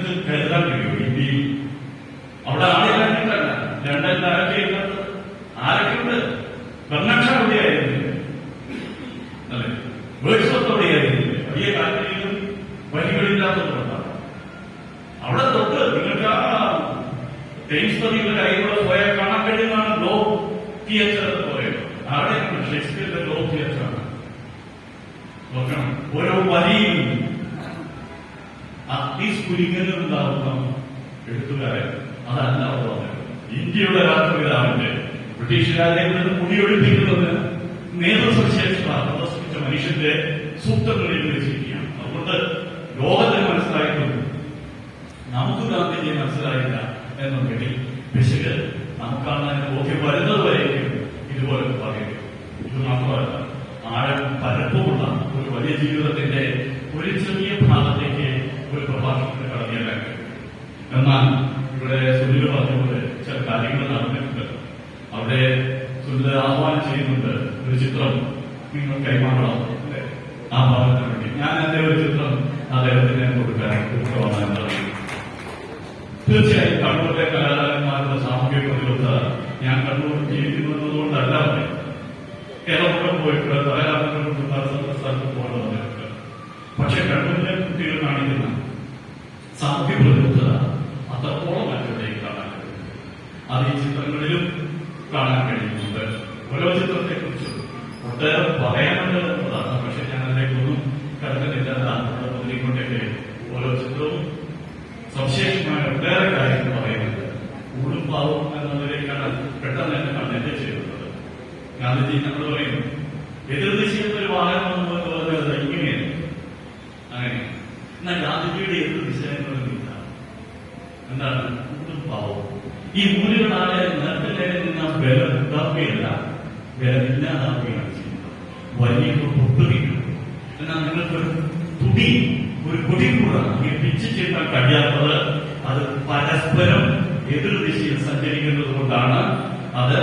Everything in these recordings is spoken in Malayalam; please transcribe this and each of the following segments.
നിങ്ങൾക്ക് കരുതാൻ കഴിയുമോ ഇന്ത്യയിൽ അവിടെ ആളെ കണ്ടിട്ടല്ല ലണ്ടനിൽ ആരൊക്കെയുണ്ട് ആരൊക്കെയുണ്ട് ബർണക്ഷ എവിടെയായിരുന്നില്ല അല്ലെ വേഴ്സ്വത്ത് എവിടെയായിരുന്നില്ല വലിയ കാറ്റിലും വരികളില്ലാത്തതുകൊണ്ടാണ് അവിടെ തൊട്ട് നിങ്ങൾക്ക് ആ തേംസ് നദിയുടെ കൈകൂടെ പോയാൽ കാണാൻ കഴിയുന്നതാണ് ഗ്ലോ തിയേറ്റർ എന്ന് പറയുന്നത് അവിടെയാണ് ഷേക്സ്പിയറിന്റെ ഗ്ലോ തിയേറ്റർ ആണ് നോക്കണം ഓരോ വരിയിലും അത്തിസ്ഫുലിംഗങ്ങളുണ്ടാവുന്ന എഴുത്തുകാരൻ അതല്ല ഇന്ത്യയുടെ രാഷ്ട്രപിതാവിന്റെ ബ്രിട്ടീഷുകാരെ നിന്ന് മുടിയൊഴിപ്പിക്കുന്നത് പ്രദർശിപ്പിച്ച മനുഷ്യന്റെ സൂക്തങ്ങളിൽ വെച്ചിരിക്കുകയാണ് അതുകൊണ്ട് ലോകത്തിന് മനസ്സിലായിട്ടുണ്ട്. നമുക്ക് ഗാന്ധിജിയെ മനസ്സിലായില്ല എന്നുണ്ടെങ്കിൽ പിശക് നമുക്കാണ് അതിന് ബോധ്യം വരുന്നത് വരെയും ഇതുപോലെ പറയുക. ഇത് മാത്രമല്ല ആഴം പരപ്പുമുള്ള ഒരു വലിയ ഭാഗത്തേക്ക് ഒരു പ്രഭാഷണത്തിന് കടന്നിയാൽ എന്നാൽ ഇവിടെ സുനിൽ പറഞ്ഞുകൊണ്ട് ചില കാര്യങ്ങൾ നടന്നിട്ടുണ്ട്. അവിടെ സുനിൽ ആഹ്വാനം ചെയ്യുന്നുണ്ട് ഒരു ചിത്രം നിങ്ങൾ കൈമാറണം ആ ഭാഗത്തിന് വേണ്ടി. ഞാൻ എന്റെ ഒരു ചിത്രം അദ്ദേഹത്തിന് കൊടുക്കാൻ വന്നതാണ് തീർച്ചയായും കണ്ണൂരിലെ കലാകാരന്മാരുടെ സാമൂഹിക പ്രതിബദ്ധത ഞാൻ കണ്ണൂർ ജീവിക്കുന്നത് കൊണ്ടല്ല പറയുന്നത് കേരളത്തിൽ പോയിട്ട് കലാകാരന്മാരുടെ സ്ഥലത്ത് പോകണം വന്നിട്ടുണ്ട്. പക്ഷെ കണ്ണൂരിലെ കുട്ടികൾ കാണിക്കുന്ന സാമൂഹ്യ പ്രതിബദ്ധത അത്രത്തോളം മറ്റെവിടെയും കാണാൻ കഴിയുന്നു. അത് ഈ ചിത്രങ്ങളിലും കാണാൻ കഴിയുന്നുണ്ട്. ഓരോ ചിത്രത്തെ കുറിച്ച് ഒട്ടേറെ പറയാനുണ്ട് എന്നതാണ്. പക്ഷെ ഞാൻ അതിലേക്കൊന്നും കടന്നിട്ടില്ല മുന്നിക്കൊണ്ടൊക്കെ ഓരോ ചിത്രവും സവിശേഷമായ ഒട്ടേറെ കാര്യങ്ങൾ പറയുന്നുണ്ട്. ഊടും പാവവും എന്നതിലേക്കാണ് പെട്ടെന്ന് തന്നെ കണ്ടെത്തി ചെയ്യുന്നത്. ഗാന്ധിജി നമ്മൾ പറയുന്നു എതിർദിശയിൽ ഒരു വാഹനം എന്ന് പറഞ്ഞത് ഇങ്ങനെയാണ് അങ്ങനെ. എന്നാൽ ഗാന്ധിജിയുടെ എന്ത് എന്നുള്ളതില്ല എന്താണ്? പാവം. ഈ മൂല്യങ്ങളായ നേരത്തെ നിന്ന വില ഉണ്ടാക്കുകയല്ല വില ഇല്ലാതാവുകയാണ് ചെയ്യുന്നത്. വലിയ പൊട്ടുകയാണ് എന്നാൽ നിങ്ങൾക്ക് തുടി ഒരു കൊടി ഈ പിച്ച് ചെയ്യാൻ കഴിയാത്തത് അത് പരസ്പരം എതിർ ദിശയിൽ സഞ്ചരിക്കുന്നത് കൊണ്ടാണ്. അത്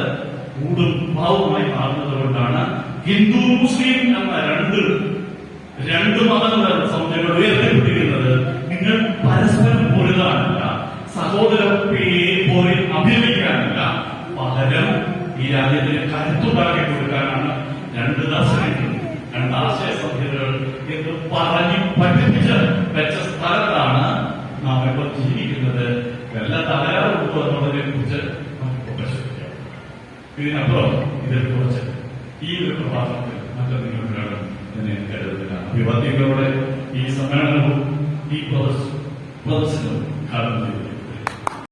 കൂടും ഭാവമായി മാറുന്നത് കൊണ്ടാണ്. ഹിന്ദു മുസ്ലിം എന്ന രണ്ട് രണ്ട് മതങ്ങൾ സൗന്ദര്യം പകരം ഈ രാജ്യത്തിന് കരുത്തുണ്ടാക്കി കൊടുക്കാനാണ് രണ്ട് ദർശനങ്ങൾ രണ്ട് ആശയ സംഹിതകൾ എന്ന് പറഞ്ഞു പഠിപ്പിച്ച് വെച്ച സ്ഥലത്താണ് നാം ഇപ്പോൾ ജീവിക്കുന്നത് വല്ല തകരാറുണ്ടോ എന്നുള്ളതിനെ കുറിച്ച് നമുക്ക് പരിശോധിക്കാം ഇതിനപ്പുറം ഇതിനെ കുറച്ച് ഈ ഒരു പ്രഭാഷണത്തിൽ മറ്റെന്തെങ്കിലും വേണം എന്ന് കരുതുന്നില്ല അഭിവാദ്യങ്ങളോടെ ഈ സമ്മേളനവും ഈ പ്രദർശനവും ഉദ്ഘാടനം ചെയ്തിരിക്കുന്നു